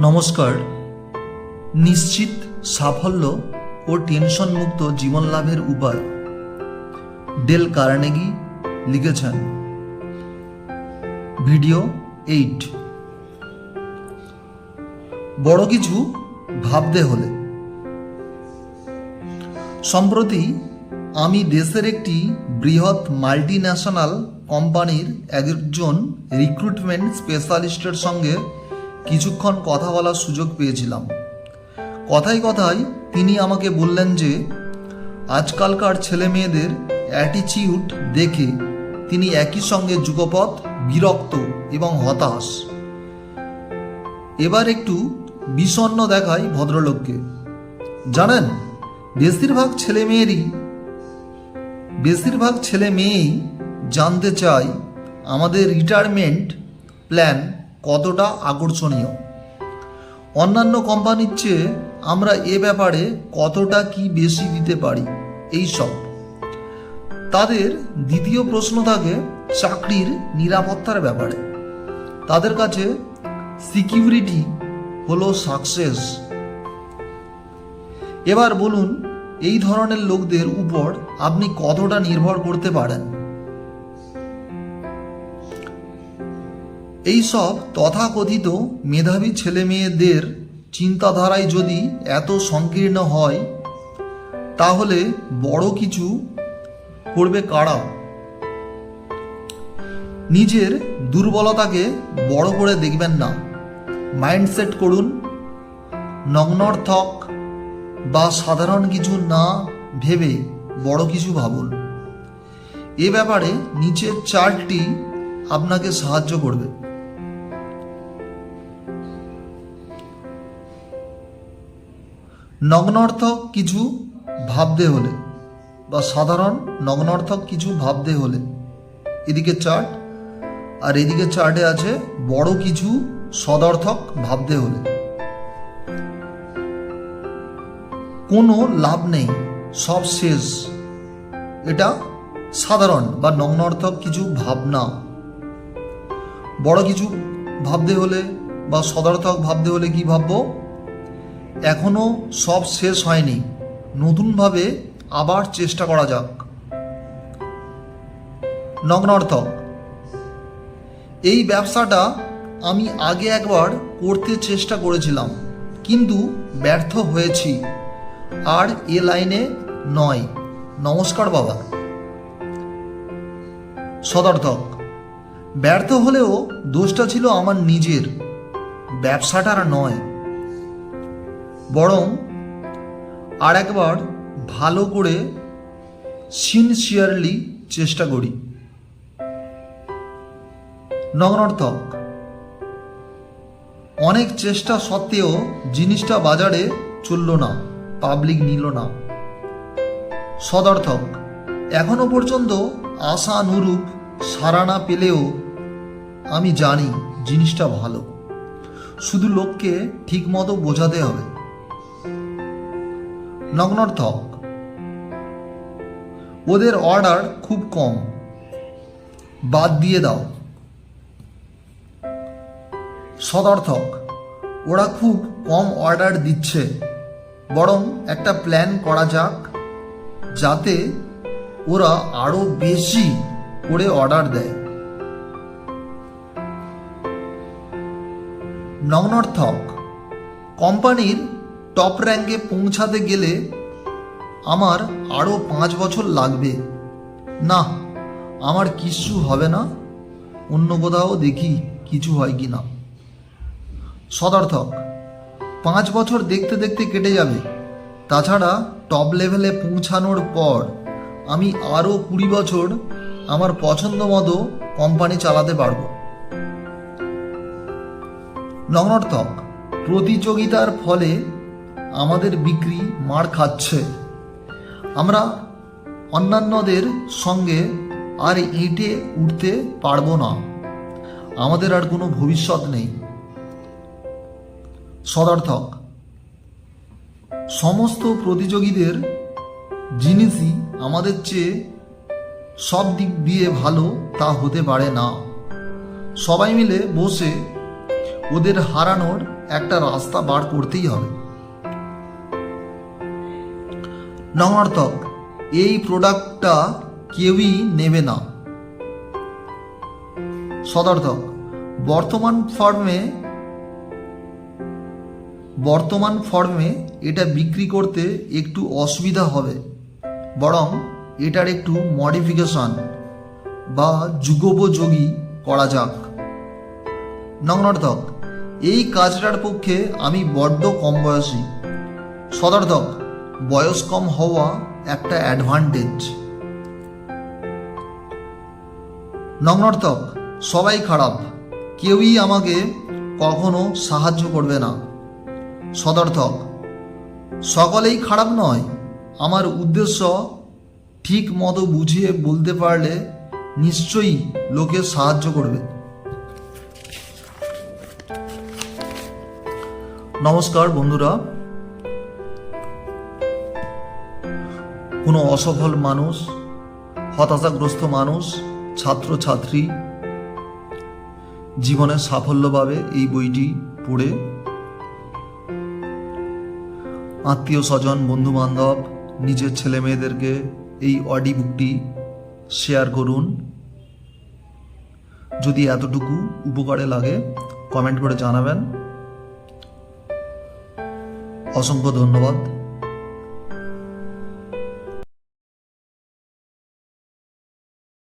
নমস্কার। নিশ্চিত সাফল্য ও টেনশন মুক্ত জীবন লাভের উপায় ডেল কার্নেগি লিখেছেন। Video eight. বড় কিছু ভাবতে হলে। সম্প্রতি আমি দেশের একটি বৃহৎ মাল্টি ন্যাশনাল কোম্পানির একজন রিক্রুটমেন্ট স্পেশালিস্টের সঙ্গে কিছুক্ষণ কথা বলার সুযোগ পেয়েছিলাম। কথায় কথায় তিনি আমাকে বললেন যে, আজকালকার ছেলে মেয়েদের অ্যাটিচিউড দেখে তিনি একই সঙ্গে যুগপথ বিরক্ত এবং হতাশ। এবার একটু বিষণ্ণ দেখায় ভদ্রলোককে। জানেন, বেশিরভাগ ছেলে মেয়েরই বেশিরভাগ ছেলে মেয়েই জানতে চায় আমাদের রিটায়ারমেন্ট প্ল্যান কতটা আকর্ষণীয়? অন্যান্য কোম্পানির চেয়ে আমরা এ ব্যাপারে কতটা কি বেশি দিতে পারি? এই সব। তাদের দ্বিতীয় প্রশ্ন থাকে চাকরির নিরাপত্তার ব্যাপারে। তাদের কাছে সিকিউরিটি হলো সাকসেস। এবার বলুন, এই ধরনের লোকদের উপর আপনি কতটা নির্ভর করতে পারেন? এই সব তথাকথিত মেধাবী ছেলে মেয়েদের চিন্তাধারায় যদি এত সংকীর্ণ হয়, তাহলে বড় কিছু করবে কারা? নিজের দুর্বলতাকে বড় করে দেখবেন না। মাইন্ডসেট করুন, নগ্নর্থক বা সাধারণ কিছু না ভেবে বড় কিছু ভাবুন। এ ব্যাপারে নিচের চার্টটি আপনাকে সাহায্য করবে। নগ্নর্থক কিছু ভাবতে হলে বা সাধারণ নগ্নর্থক কিছু ভাবতে হলে। এদিকে চার্ট আর এদিকে চার্টে আছে বড় কিছু সদর্থক ভাবতে হলে। কোনো লাভ নেই, সব শেষ। এটা সাধারণ বা নগ্নর্থক কিছু ভাবনা। বড় কিছু ভাবতে হলে বা সদর্থক ভাবতে হলে কি ভাববো? এখনও সব শেষ হয়নি। নতুনভাবে আবার চেষ্টা করা যাক। নগ্নর্থক এই ব্যবসাটা আমি আগে একবার করতে চেষ্টা করেছিলাম, কিন্তু ব্যর্থ হয়েছি। আর এ লাইনে নয়। নমস্কার বাবা। সদর্থক, ব্যর্থ হলেও দোষটা ছিল আমার নিজের। ব্যবসাটার নয়। বরং আর একবার ভালো করে সিনসিয়ারলি চেষ্টা করি। নগ্নর্থক অনেক চেষ্টা সত্ত্বেও জিনিসটা বাজারে চলল না পাবলিক নিল না। সদর্থক, এখনও পর্যন্ত আশানুরূপ সারা না পেলেও আমি জানি জিনিসটা ভালো। শুধু লোককে ঠিকমতো বোঝাতে হবে। নগ্নর্থক। ওদের অর্ডার খুব কম। বাদ দিয়ে দাও। সদর্থক, ওরা খুব কম অর্ডার দিচ্ছে। বরং একটা প্ল্যান করা যাক, যাতে ওরা আরও বেশি করে অর্ডার দেয়। নগ্নর্থক, কোম্পানির টপ র্যাঙ্কে পৌঁছাতে গেলে আমার আরও পাঁচ বছর লাগবে। না, আমার কিছু হবে না। অন্য কোথাও দেখি কিছু হয় কি না সদর্থক, পাঁচ বছর দেখতে দেখতে কেটে যাবে। তাছাড়া টপ লেভেলে পৌঁছানোর পর আমি আরও কুড়ি বছর আমার পছন্দ মতো কোম্পানি চালাতে পারব। নগ্নর্থক প্রতিযোগিতার ফলে আমাদের বিক্রি মার খাচ্ছে। আমরা অন্যান্যদের সঙ্গে আর এঁটে উঠতে পারব না। আমাদের আর কোনো ভবিষ্যৎ নেই। সদার্থক, সমস্ত প্রতিযোগীদের জিনিসই আমাদের চেয়ে সব দিক দিয়ে ভালো তা হতে পারে না। সবাই মিলে বসে ওদের হারানোর একটা রাস্তা বার করতেই হবে। নঙার্থক এই প্রোডাক্টটা কেউই নেবে না। সদর্থক, বর্তমান ফর্মে বর্তমান ফর্মে এটা বিক্রি করতে একটু অসুবিধা হবে, বরং এটার একটু মডিফিকেশন বা যুগোপযোগী করা যাক। নগ্নর্থক এই কাজটার পক্ষে আমি বড্ড কম বয়সী। সদর্থক বয়স কম হওয়া একটা অ্যাডভান্টেজ নগ্নর্থক সবাই খারাপ, কেউই আমাকে কখনো সাহায্য করবে না। সদর্থক, সকলেই খারাপ নয়, আমার উদ্দেশ্য ঠিক মতো বুঝিয়ে বলতে পারলে নিশ্চয়ই লোকে সাহায্য করবে। নমস্কার বন্ধুরা কোনো অসফল মানুষ, হতাশাগ্রস্ত মানুষ, ছাত্রছাত্রী জীবনে সাফল্য পাবে এই বইটি পড়ে। আত্মীয় স্বজন বন্ধু বান্ধব নিজের ছেলে মেয়েদেরকে এই অডি বুকটি শেয়ার করুন। যদি এতটুকু উপকারে লাগে, কমেন্ট করে জানাবেন। অসংখ্য ধন্যবাদ।